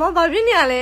မဘာဖြစ်နေရလဲ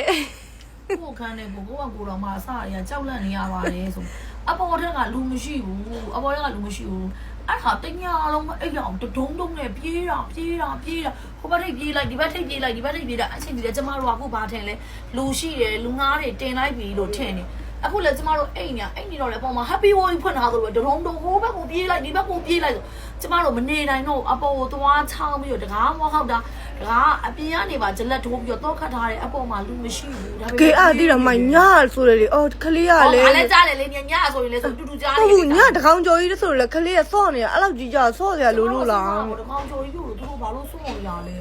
ကိုယ်ခန်းနေကိုကိုကကိုတော်မှအစရကြောက်လန့်နေရပါတယ်ဆိုအပေါ်ထက်ကလူမရှိဘူးအပေါ်ထက်ကလူမရှိဘူးအဲ့ဒါတညာလုံးအဲ့ရောင်တဒုံဒုံနဲ့ပြေးတာပြေးတာပြေးတာဟိုဘက်ထိပ်ပြေးလိုက်ဒီဘက်ထိပ်ပြေးလိုက်ဒီဘက်ထိပ်ပြေးတာအချိန်ကြီးလေကျမတို့ကအခုဘာထင်လဲလူရှိတယ်လူငားတွေတင်လိုက်ပြီလို့ထင်နေ အခုလေကျမတို့အိမ်ညာအိမ်နေတော့လေပုံမှာ happy wall ဖွင့်ထားသလိုဒရုံဒုံဟိုဘက်ကိုပြေးလိုက်ဒီဘက်ကိုပြေးလိုက်ဆိုကျမတို့မနေနိုင်တော့အပေါ်ကိုသွားချောင်းပြီးတော့တကားမောဟောက်တာတကားအပြင်ကနေပါဂျလက်ထိုးပြီးတော့တော့ခတ်ထားတယ်အပေါ်မှာလူမရှိဘူးဒါပေမဲ့ကေအားတိတော့မိုင်ညဆိုတယ်လေအော်ခလေးရဟောလေငါလည်းကြားတယ်လေညညဆိုရင်လေဆိုတူတူကြားဟုတ်ဘူးညတကောင်ကျော်ကြီးဆိုလေခလေးရဆော့နေတာအဲ့လောက်ကြီးကြဆော့စရာလိုလို့လားတကောင်ချိုကြီးကိုသူတို့ဘာလို့စိုးရလဲ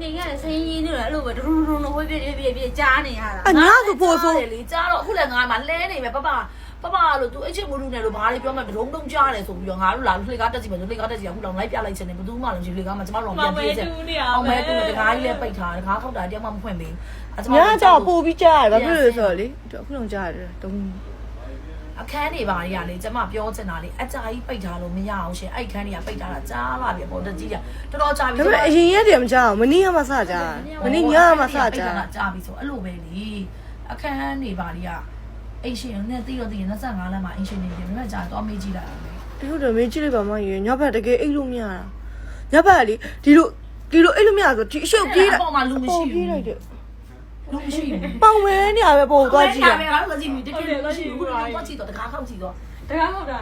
နေရဆင်းရင်းနေတယ်အဲ့လိုပဲဒရုံဒရုံဝေးပြပြပြပြကြားနေရတာအညဆိုပို့ဆိုတယ်လေကြားတော့အခုလည်းငါမှလဲနေမယ်ပပပပလို့သူအချင်းမလူနဲ့လို့ဘာတွေပြောမှဒရုံတုံးကြားတယ်ဆိုပြီးတော့ငါတို့လာလှေကားတက်စီမယ်လှေကားတက်စီအခုလောင်လိုက်ပြလိုက်ချင်တယ်ဘယ်သူမှလည်းလှေကားမှာကျမတို့ပြန်ပြေးချင်အောင်မဲတူတကားကြီးလည်းပိတ်ထားတကားခောက်တာတယောက်မှမဖွင့်ပေးအကျမညကြောက်ပို့ပြီးကြားတယ်ဘာဖြစ်လို့လဲဆိုတော့လေအခုလုံးကြားတယ်တုံး အခန်းတွေပါတွေကလေကျမပြောချင်တာလေအကြာကြီးပိတ်ထားလို့မရအောင်ရှင်အဲ့ခန်းတွေကပိတ်ထားတာကြားလာပြီပေါ့တကြီးကတော်တော်ကြာပြီဒါပေမဲ့အရင်ရက်တည်းမကြောက်မနေ့ကမှစကြမနေ့ညမှစကြကြာပြီဆိုအဲ့လိုပဲလေအခန်းတွေပါတွေကအိမ်ရှင်နဲ့တိတော့တိ25လမ်းမှာအိမ်ရှင်နေတယ်မြတ်ကြာတော့မေးကြည့်လိုက်အောင်ဒီလိုတော့မေးကြည့်လိုက်ပါမရေညဘက်တကယ်အိတ်လို့မရတာညဘက်လေဒီလိုဒီလိုအိတ်လို့မရဆိုဒီအရှုပ်ပြေးတာပေါ်မှာလူမရှိပြေးဘူးလိုက်တယ် လူမရှိဘူးပေါင်မဲနေရပဲပို့သွားကြည့်တာတာပဲငါတို့ကြည့်ပြီတကယ်လူမရှိဘူးခုတော့ကြည့်တော့တကားခောက်ကြည့်တော့တကားဟုတ်တာ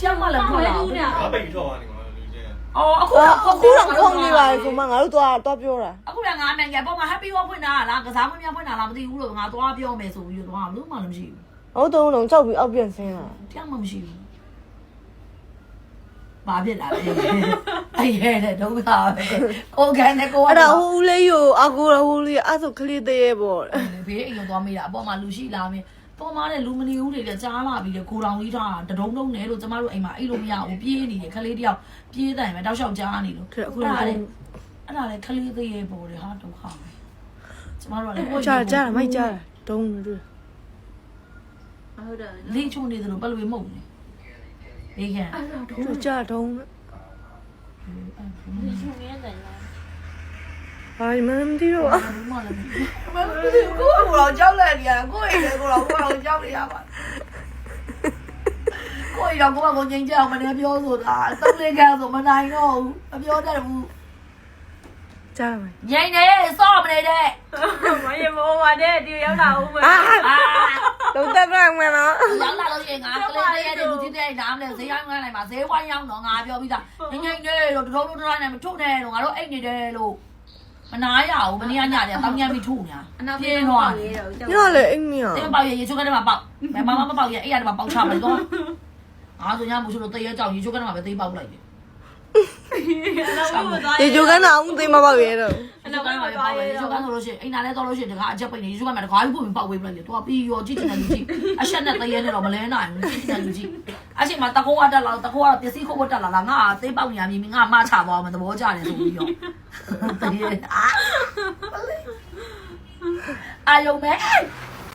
ကြောက်မှလည်းခေါ်လာဘူးနဲ့ငါပိတ်ထွက်သွားနေမှာလူချင်းအော်အခုအခုတော့ခုံနေပါလေဆိုမှငါတို့သွားသွားပြောတာအခုလည်းငါနိုင်ငံပေါ်မှာ happy wall ဖွင့်တာလားကစားမများဖွင့်တာလားမသိဘူးလို့ငါသွားပြောမယ်ဆိုပြီးတော့ငါဘူးမှလည်းမရှိဘူးဟုတ်တုံးလုံးကြောက်ပြီးအောက်ပြန်ဆင်းလာတရားမှမရှိဘူး ဘာဖြစ်လာလဲအဲ့ရဲတဲ့ဒုက္ခပဲကိုကန်နဲ့ကိုကအဲ့ဒါဟိုဦးလေးကိုအကူရဟိုလေးအဲ့ဆိုခလေးသေးရဲ့ပေါ့ဘေးအိမ်ကိုသွားမိတာအပေါ်မှာလူရှိလာမယ်ပေါ်မှာလည်းလူမနေဘူးတွေလည်းကြားလာပြီးလေကိုတောင်လေးထားတဒုံဒုံနဲ့လို့ကျမတို့အိမ်မှာအိတ်လို့မရဘူးပြေးနေတယ်ခလေးတယောက်ပြေးတယ်မယ်တောက်လျှောက်ကြားနေလို့ခက်အခုလည်းအဲ့ဒါလည်းခလေးသေးရဲ့ပေါ်တယ်ဟာဒုက္ခပဲကျမတို့ကလည်းကြားကြားမိုက်ကြားတုံးတွေ့ဟုတ်တယ်လေးချုံနေတယ်လို့ပလွေမုံနေဘေး ကန်တို့ကြားတုံးဒီချုံရဲတယ်လားဘာမှမသိတော့ဘူးမလည်းမသိဘူးကိုကတော့ကြောက်လက်နေရတာကိုအိမ်လည်းကိုတော့ကိုတော့ကြောက်နေရပါကိုအိမ်တော့ကိုကကိုငိမ့်ကြအောင်မနေပြောဆိုတာသုံးလေးကန်းဆိုမနိုင်တော့ဘူးမပြောတတ်ဘူးကြားမယ်ငိမ့်နေစော့မနေတဲ့မရမောပါတဲ့ဒီရောက်လာဦးမယ်အာ အာ တော့တက်ပြန်မယ်နော်ရောက်လာလို့ရှိရင်ငါကလေးလေးရဲ့လူကြီးတဲ့နားမလဲဈေးရောက်ငန်းလိုက်မှာဈေးဝိုင်းရောက်တော့ငါပြောပြီးသားငိမ့်ငိမ့်နေလို့တထုံးထုံးတိုင်းနဲ့မထုတ်နဲ့လို့ငါတို့အိတ်နေတယ်လို့မနာရဘူးမနေ့ကညတယ်တောင်းညမ်းပြီးထုတ်ညာအနောက်ပြပြေးင်းတော့သွားလေတယ်တော့ညလေအိမ်မရတေးပေါက်ရရေချိုးကနေမှာပေါက်ဘယ်မှာမပေါက်ရအဲ့ရမှာပေါက်ချမယ်တော့အားဆိုညမို့ဆိုတော့တေးရကြောက်ရေချိုးကနေမှာပဲတေးပေါက်လိုက်တယ် အနောက်ကိုသွားဒီဂျိုကန်အောင်သိမပေါက်ရဲတော့အနောက်ကနေမှာပေါက်ရရေချိုးကနေဆိုလို့ရှိရင်အိမ်နာလဲတော့လို့ရှိရင်တကားအချက်ပိတ်နေရေချိုးကနေမှာတကားကြီးပုံပေါက်ဝေးပလိုက်လေတော့ပြီးရောကြည့်ချင်တဲ့လူကြီးအဆက်နဲ့တေးရနဲ့တော့မလဲနိုင်ဘူးကြည့်ချင်တဲ့လူကြီးအချိန်မှာတကောကတက်လာတကောကတော့ပစ္စည်းခုတ်တက်လာလားငါတေးပေါက်နေရမြင်ငါမချသွားမယ်သဘောကျတယ်ဆိုပြီးတော့တေးအာအာယုံမဲ